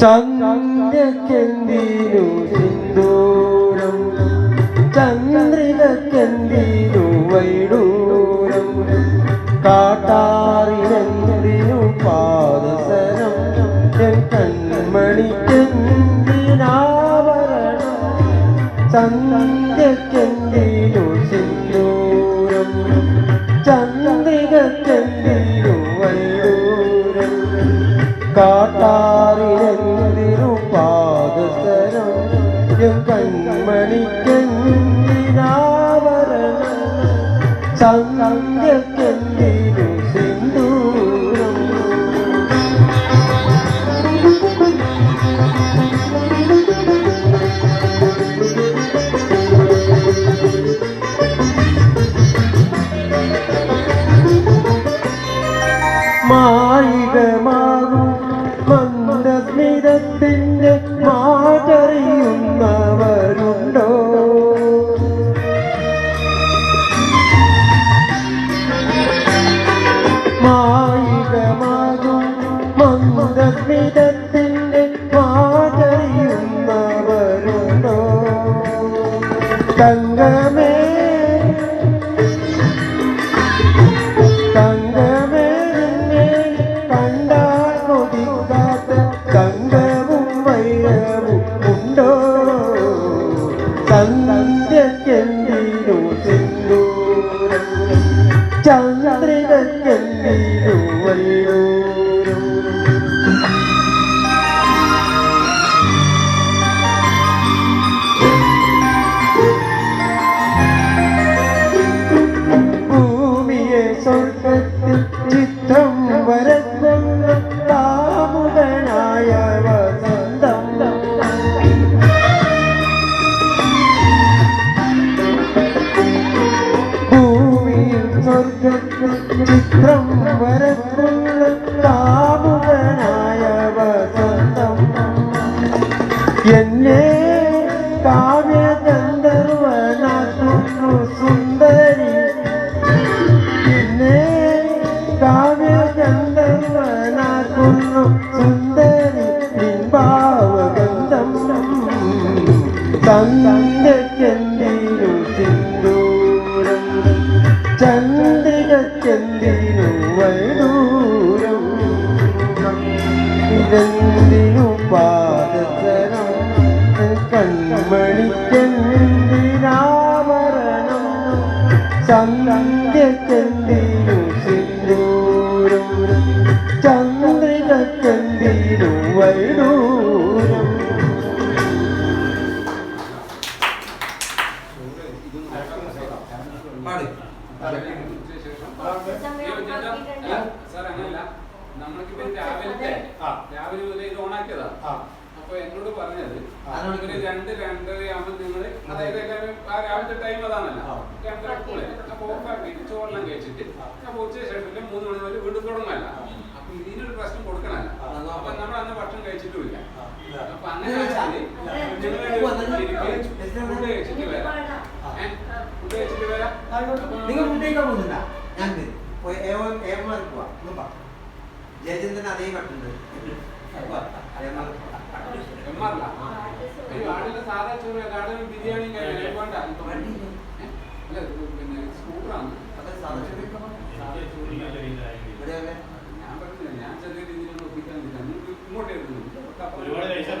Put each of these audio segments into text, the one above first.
സന്ധ്യക്കെന്തിനു സിന്ദൂരം ചന്ദ്രികക്കെന്തിനു വൈഡൂരം കാട്ടാറിനെന്തിനു പാദസരം N കൺമണിക്കെന്തിനാവരണം? സന്ധ്യക്കെന്തിനു സിന്ദൂരം N കൺമണിക്കെന്തിനാവരണം സന്ധ്യക്കെന്തിനു സിന്ദൂരം മായികമാകും മന്ദസ്മിതത്തിന്റെ മാറ്ററിയുന്നവരുണ്ടോ தங்கமே ചിത്രം വരക്കുന്ന കാമുകനായ വസന്തം. ചിത്രം വരത്തുള്ള കാമുകനായ വസന്തം. എന്നെ കാവ്യ ഗന്ധർവനാക്കുന്നു സുന്ദരി. സന്ധ്യക്കെന്തിനു സിന്ദൂരം ചന്ദ്രികക്കെന്തിനു വൈദൂരം ഇതെന്തിനു പാദസരം കൺമണിക്കെന്തിനാവരണം സന്ധ്യക്കെന്തിനു സാർ അങ്ങനല്ല നമ്മൾക്കിപ്പോ രാവിലത്തെ രാവിലെ മുതലേ ഇത് ഓണാക്കിയതാ അപ്പൊ എന്നോട് പറഞ്ഞത് ഒരു രണ്ട് അതായത് എല്ലാവരും ആ രാവിലത്തെ ടൈം അതാണല്ലോ. രണ്ടര കൂടെ അപ്പൊ ഓഫാക്കിയിട്ട് ചോറെല്ലാം കഴിച്ചിട്ട്. അപ്പൊ ഉച്ച ശേഷം മൂന്ന് മണി വരെ വീണ്ടും തുടങ്ങാല്ല നിങ്ങൾ മുട്ടേക്കാൻ പോകുന്നില്ല. ഞാൻ ഏമാർക്ക് പോവാ. ജയചന്ദ്രൻ അതേ കട്ടുണ്ട് സാധാ ചോറ് ആടിന് ബിരിയാണി പിന്നെ ഞാൻ പറഞ്ഞില്ല ഞാൻ ചെറിയ രീതിയിൽ ഒപ്പിക്കാൻ പറ്റില്ല നിങ്ങൾക്ക് ഇങ്ങോട്ട് ഒരുപാട് കഴിച്ചാൽ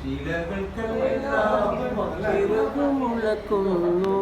ശിലകൾക്കെല്ലാം ചിറകുമുളക്കുന്നു